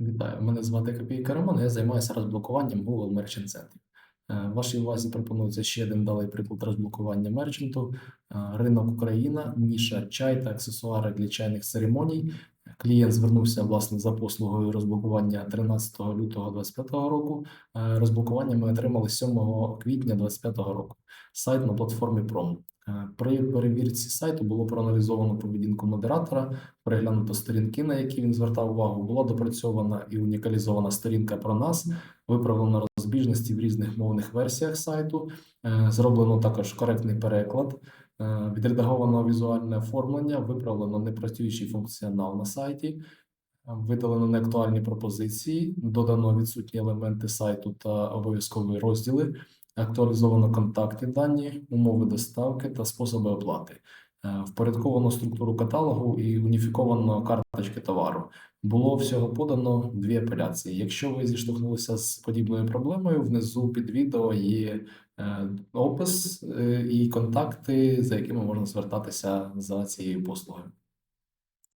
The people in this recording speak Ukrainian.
Вітаю, мене звати Копійка Роман, я займаюся розблокуванням Google Merchant Center. Е, Вашій увазі пропонується ще один далий приклад розблокування мерчанту. Е, Ринок Україна, ніша чай та аксесуари для чайних церемоній. Клієнт звернувся власне за послугою розблокування 13 лютого 2025 року. Е, Розблокування ми отримали 7 квітня 2025 року. Сайт на платформі Prom. Е, При перевірці сайту було проаналізовано поведінку модератора, переглянуто сторінки, на які він звертав увагу, була допрацьована і унікалізована сторінка про нас, виправлено розбіжності в різних мовних версіях сайту, е, зроблено також коректний переклад, е, відредаговано візуальне оформлення, виправлено непрацюючий функціонал на сайті, видалено неактуальні пропозиції, додано відсутні елементи сайту та обов'язкові розділи, актуалізовано контактні дані, умови доставки та способи оплати. Е, Впорядковано структуру каталогу і уніфіковано карточки товару. Було всього подано дві апеляції. Якщо ви зіштовхнулися з подібною проблемою, внизу під відео є е, опис е, і контакти, за якими можна звертатися за цією послугою.